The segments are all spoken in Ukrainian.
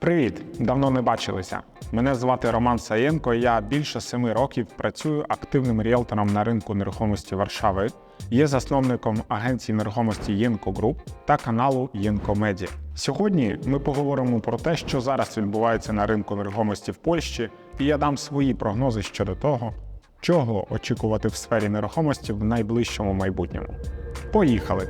Привіт! Давно не бачилися. Мене звати Роман Саєнко. Я більше семи років працюю активним ріелтором на ринку нерухомості Варшави. Є засновником агенції нерухомості Єнко Груп та каналу Єнко Меді. Сьогодні ми поговоримо про те, що зараз відбувається на ринку нерухомості в Польщі, і я дам свої прогнози щодо того, чого очікувати в сфері нерухомості в найближчому майбутньому. Поїхали!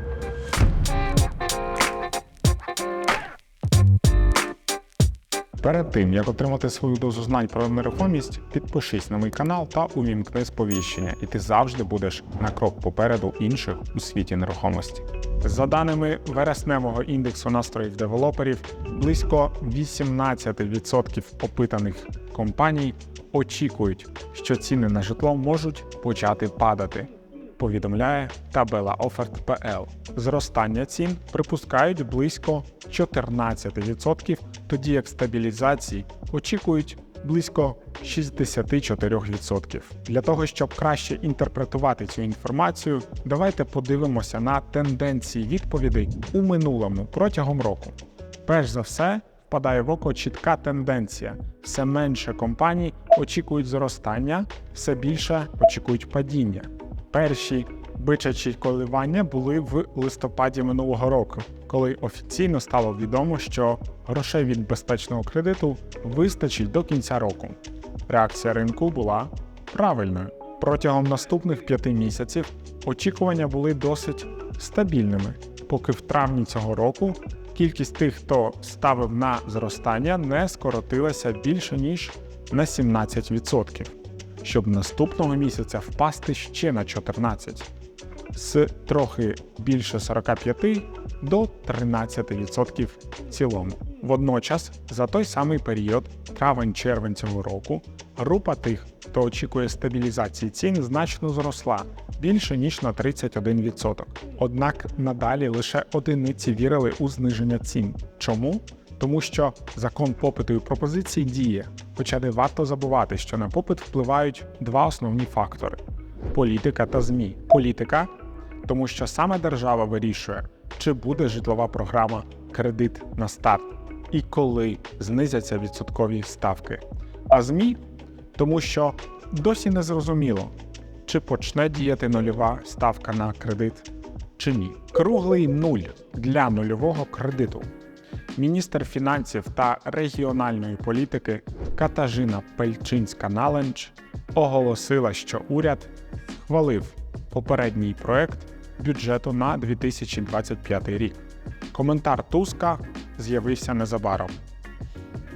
Перед тим як отримати свою дозу знань про нерухомість, підпишись на мій канал та увімкни сповіщення, і ти завжди будеш на крок попереду інших у світі нерухомості. За даними вересневого індексу настроїв девелоперів, близько 18% опитаних компаній очікують, що ціни на житло можуть почати падати. Повідомляє табела Ofert.pl. Зростання цін припускають близько 14%, тоді як стабілізації очікують близько 64%. Для того, щоб краще інтерпретувати цю інформацію, давайте подивимося на тенденції відповідей у минулому протягом року. Перш за все, впадає в око чітка тенденція: все менше компаній очікують зростання, все більше очікують падіння. Перші бичачі коливання були в листопаді минулого року, коли офіційно стало відомо, що грошей від безпечного кредиту вистачить до кінця року. Реакція ринку була правильною. Протягом наступних п'яти місяців очікування були досить стабільними, поки в травні цього року кількість тих, хто ставив на зростання, не скоротилася більше ніж на 17% щоб наступного місяця впасти ще на 14, з трохи більше 45 до 13% в цілому. Водночас, за той самий період, травень-червень цього року, група тих, хто очікує стабілізації цін, значно зросла більше ніж на 31%. Однак надалі лише одиниці вірили у зниження цін. Чому? тому що закон попиту і пропозиції діє, хоча не варто забувати, що на попит впливають два основні фактори: політика та ЗМІ. Політика, тому що саме держава вирішує, чи буде житлова програма кредит на старт і коли знизяться відсоткові ставки. А ЗМІ, тому що досі не зрозуміло, чи почне діяти нульова ставка на кредит чи ні. Круглий нуль для нульового кредиту міністр фінансів та регіональної політики Катажина Пельчинська-Наленч оголосила, що уряд хвалив попередній проект бюджету на 2025 рік. Коментар Туска з'явився незабаром.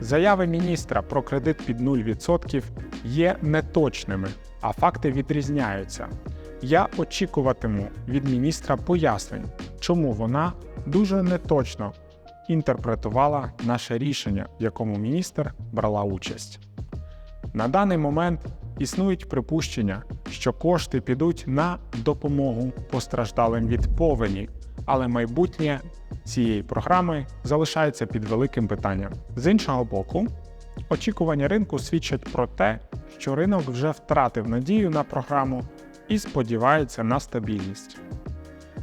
Заяви міністра про кредит під 0% є неточними, а факти відрізняються. Я очікуватиму від міністра пояснень, чому вона дуже неточно інтерпретувала наше рішення, в якому міністр брала участь. На даний момент існують припущення, що кошти підуть на допомогу постраждалим від повені, але майбутнє цієї програми залишається під великим питанням. З іншого боку, очікування ринку свідчать про те, що ринок вже втратив надію на програму і сподівається на стабільність.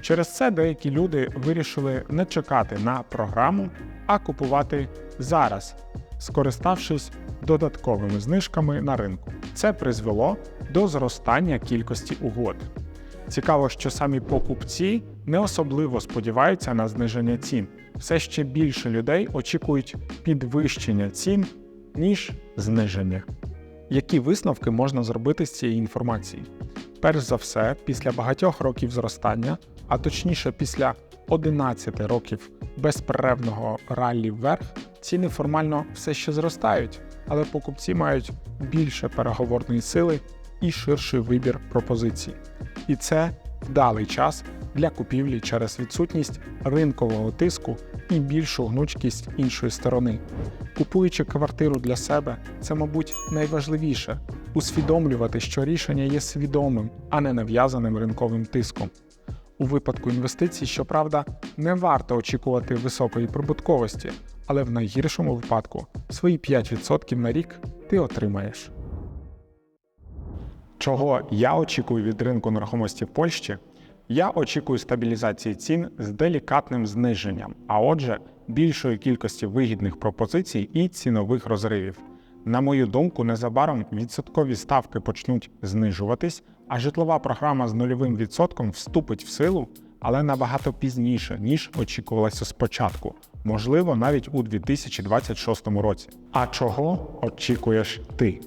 Через це деякі люди вирішили не чекати на програму, а купувати зараз, скориставшись додатковими знижками на ринку. Це призвело до зростання кількості угод. Цікаво, що самі покупці не особливо сподіваються на зниження цін. Все ще більше людей очікують підвищення цін, ніж зниження. Які висновки можна зробити з цієї інформації? Перш за все, після багатьох років зростання а точніше після 11 років безперервного раллі вверх, ціни формально все ще зростають, але покупці мають більше переговорної сили і ширший вибір пропозицій. І це вдалий час для купівлі через відсутність ринкового тиску і більшу гнучкість іншої сторони. Купуючи квартиру для себе, це, мабуть, найважливіше усвідомлювати, що рішення є свідомим, а не нав'язаним ринковим тиском. У випадку інвестицій, щоправда, не варто очікувати високої прибутковості, але в найгіршому випадку свої 5% на рік ти отримаєш. Чого я очікую від ринку нерухомості в Польщі? Я очікую стабілізації цін з делікатним зниженням, а отже, більшої кількості вигідних пропозицій і цінових розривів. На мою думку, незабаром відсоткові ставки почнуть знижуватись, а житлова програма з нульовим відсотком вступить в силу, але набагато пізніше, ніж очікувалося спочатку, можливо, навіть у 2026 році. А чого очікуєш ти?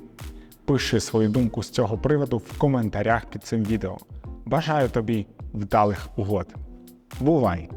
Пиши свою думку з цього приводу в коментарях під цим відео. Бажаю тобі вдалих угод. Бувай!